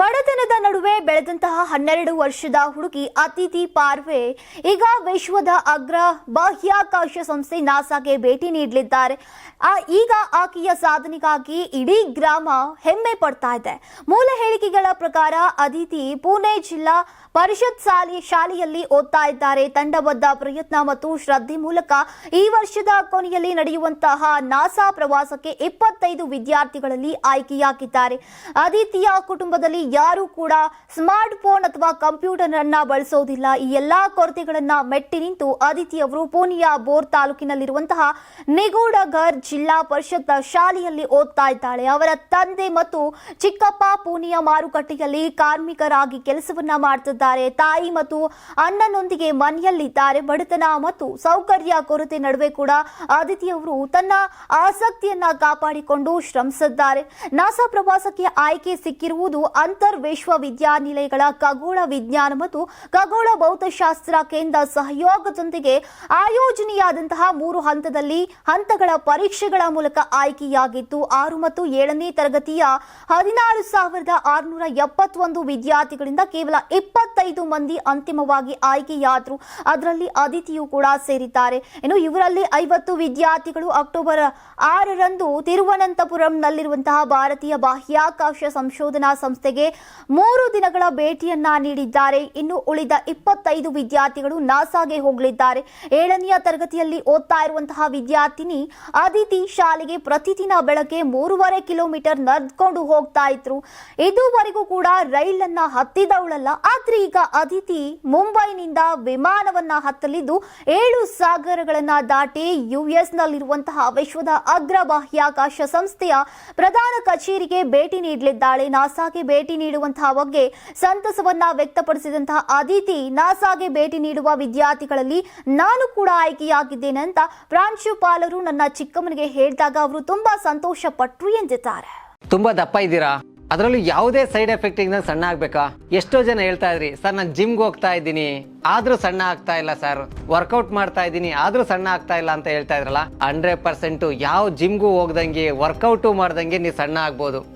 ಬಡತನದ ನಡುವೆ ಬೆಳೆದಂತಹ ಹನ್ನೆರಡು ವರ್ಷದ ಹುಡುಗಿ ಅತಿಥಿ ಪಾರ್ವೆ ಈಗ ವಿಶ್ವದ ಅಗ್ರ ಬಾಹ್ಯಾಕಾಶ ಸಂಸ್ಥೆ ನಾಸಾಗೆ ಭೇಟಿ ನೀಡಲಿದ್ದಾರೆ. ಈಗ ಆಕೆಯ ಸಾಧನೆಗಾಗಿ ಇಡೀ ಗ್ರಾಮ ಹೆಮ್ಮೆ ಪಡ್ತಾ ಇದೆ. ಮೂಲ ಹೇಳಿಕೆಗಳ ಪ್ರಕಾರ ಅದಿತಿ ಪುಣೆ ಜಿಲ್ಲಾ ಪರಿಷತ್ ಶಾಲೆ ಶಾಲೆಯಲ್ಲಿ ಓದ್ತಾ ಇದ್ದಾರೆ. ತಂಡಬದ್ಧ ಪ್ರಯತ್ನ ಮತ್ತು ಶ್ರದ್ಧೆ ಮೂಲಕ ಈ ವರ್ಷದ ಕೊನೆಯಲ್ಲಿ ನಡೆಯುವಂತಹ ನಾಸಾ ಪ್ರವಾಸಕ್ಕೆ ಇಪ್ಪತ್ತೈದು ವಿದ್ಯಾರ್ಥಿಗಳಲ್ಲಿ ಆಯ್ಕೆಯಾಗಿದ್ದಾರೆ. ಅದಿತಿಯ ಕುಟುಂಬದಲ್ಲಿ ಯಾರು ಕೂಡ ಸ್ಮಾರ್ಟ್ ಫೋನ್ ಅಥವಾ ಕಂಪ್ಯೂಟರ್ ಅನ್ನ ಬಳಸೋದಿಲ್ಲ. ಈ ಎಲ್ಲಾ ಕೊರತೆಗಳನ್ನ ಮೆಟ್ಟಿ ನಿಂತು ಅದಿತಿ ಅವರು ಪೂನಿಯಾ ಬೋರ್ ತಾಲೂಕಿನಲ್ಲಿರುವಂತಹ ನಿಗೂಢಗರ್ ಜಿಲ್ಲಾ ಪರಿಷತ್ ಶಾಲೆಯಲ್ಲಿ ಓದ್ತಾ ಇದ್ದಾಳೆ. ಅವರ ತಂದೆ ಮತ್ತು ಚಿಕ್ಕಪ್ಪ ಪೂನಿಯಾ ಮಾರುಕಟ್ಟೆಯಲ್ಲಿ ಕಾರ್ಮಿಕರಾಗಿ ಕೆಲಸವನ್ನ ಮಾಡ್ತಿದ್ದಾರೆ. ತಾಯಿ ಮತ್ತು ಅಣ್ಣನೊಂದಿಗೆ ಮನೆಯಲ್ಲಿದ್ದಾರೆ. ಬಡತನ ಮತ್ತು ಸೌಕರ್ಯ ಕೊರತೆ ನಡುವೆ ಕೂಡ ಅದಿತಿ ಅವರು ತನ್ನ ಆಸಕ್ತಿಯನ್ನ ಕಾಪಾಡಿಕೊಂಡು ಶ್ರಮಿಸಿದ್ದಾರೆ. ನಾಸಾ ಪ್ರವಾಸಕ್ಕೆ ಆಯ್ಕೆ ಸಿಕ್ಕಿರುವುದು ಅಂತರ್ ವಿಶ್ವವಿದ್ಯಾನಿಲಯಗಳ ಖಗೋಳ ವಿಜ್ಞಾನ ಮತ್ತು ಖಗೋಳ ಭೌತಶಾಸ್ತ್ರ ಕೇಂದ್ರ ಸಹಯೋಗದೊಂದಿಗೆ ಆಯೋಜನೆಯಾದಂತಹ ಮೂರು ಹಂತದಲ್ಲಿ ಹಂತಗಳ ಪರೀಕ್ಷೆಗಳ ಮೂಲಕ ಆಯ್ಕೆಯಾಗಿದ್ದು ಆರು ಮತ್ತು ಏಳನೇ ತರಗತಿಯ ಹದಿನಾರು ಸಾವಿರದ ಆರುನೂರ ಎಪ್ಪತ್ತೊಂದು ವಿದ್ಯಾರ್ಥಿಗಳಿಂದ ಕೇವಲ ಇಪ್ಪತ್ತೈದು ಮಂದಿ ಅಂತಿಮವಾಗಿ ಆಯ್ಕೆಯಾದರು. ಅದರಲ್ಲಿ ಅದಿತಿಯು ಕೂಡ ಸೇರಿದ್ದಾರೆ. ಇನ್ನು ಇವರಲ್ಲಿ ಐವತ್ತು ವಿದ್ಯಾರ್ಥಿಗಳು ಅಕ್ಟೋಬರ್ ಆರರಂದು ತಿರುವನಂತಪುರಂನಲ್ಲಿರುವಂತಹ ಭಾರತೀಯ ಬಾಹ್ಯಾಕಾಶ ಸಂಶೋಧನಾ ಮೂರು ದಿನಗಳ ಭೇಟಿಯನ್ನ ನೀಡಿದ್ದಾರೆ. ಇನ್ನು ಉಳಿದ ಇಪ್ಪತ್ತೈದು ವಿದ್ಯಾರ್ಥಿಗಳು ನಾಸಾಗೆ ಹೋಗಲಿದ್ದಾರೆ. ಏಳನೆಯ ತರಗತಿಯಲ್ಲಿ ಓದ್ತಾ ಇರುವಂತಹ ವಿದ್ಯಾರ್ಥಿನಿ ಅದಿತಿ ಶಾಲೆಗೆ ಪ್ರತಿದಿನ ಬೆಳಗ್ಗೆ ಮೂರುವರೆ ಕಿಲೋಮೀಟರ್ ನಡೆದುಕೊಂಡು ಹೋಗ್ತಾ ಇದ್ರು. ಇದುವರೆಗೂ ಕೂಡ ರೈಲನ್ನ ಹತ್ತಿದವಳಲ್ಲ. ಆದ್ರೆ ಈಗ ಅದಿತಿ ಮುಂಬೈನಿಂದ ವಿಮಾನವನ್ನ ಹತ್ತಲಿದ್ದು ಏಳು ಸಾಗರಗಳನ್ನ ದಾಟಿ ಯುಎಸ್ ನಲ್ಲಿರುವಂತಹ ವಿಶ್ವದ ಅಗ್ರ ಬಾಹ್ಯಾಕಾಶ ಸಂಸ್ಥೆಯ ಪ್ರಧಾನ ಕಚೇರಿಗೆ ಭೇಟಿ ನೀಡಲಿದ್ದಾಳೆ. ನಾಸಾಗೆ ಭೇಟಿ ನೀಡುವಂತಹ ಬಗ್ಗೆ ಸಂತಸವನ್ನ ವ್ಯಕ್ತಪಡಿಸಿದಂತಹ ಅದಿತಿ ನಾಸಾಗೆ ಭೇಟಿ ನೀಡುವ ವಿದ್ಯಾರ್ಥಿಗಳಲ್ಲಿ ನಾನು ಕೂಡ ಆಯ್ಕೆಯಾಗಿದ್ದೇನೆ ಅಂತ ಪ್ರಾಂಶುಪಾಲರು ನನ್ನ ಚಿಕ್ಕಮ್ಮನಿಗೆ ಹೇಳಿದಾಗ ಅವರು ತುಂಬಾ ಸಂತೋಷ ಪಟ್ರು ಎಂದಿದ್ದಾರೆ. ತುಂಬಾ ದಪ್ಪ ಇದ್ದೀರಾ? ಅದರಲ್ಲೂ ಯಾವುದೇ ಸೈಡ್ ಎಫೆಕ್ಟ್ ಇಂದ ಸಣ್ಣ ಆಗ್ಬೇಕಾ? ಎಷ್ಟೋ ಜನ ಹೇಳ್ತಾ ಇದ್ರಿ, ಸರ್, ನಾನು ಜಿಮ್ಗೆ ಹೋಗ್ತಾ ಇದ್ದೀನಿ. ಆದ್ರೂ ಸಣ್ಣ ಆಗ್ತಾ ಇಲ್ಲ, ಸರ್. ವರ್ಕೌಟ್ ಮಾಡ್ತಾ ಇದ್ದೀನಿ, ಆದ್ರೂ ಸಣ್ಣ ಆಗ್ತಾ ಇಲ್ಲ ಅಂತ ಹೇಳ್ತಾ ಇದ್ರಲ್ಲ? ಹಂಡ್ರೆಡ್ ಪರ್ಸೆಂಟು ಯಾವ ಜಿಮ್ಗೂ ಹೋಗ್ದಂಗೆ, ವರ್ಕೌಟು ಮಾಡ್ದಂಗೆ ನೀವು ಸಣ್ಣ ಆಗ್ಬೋದು.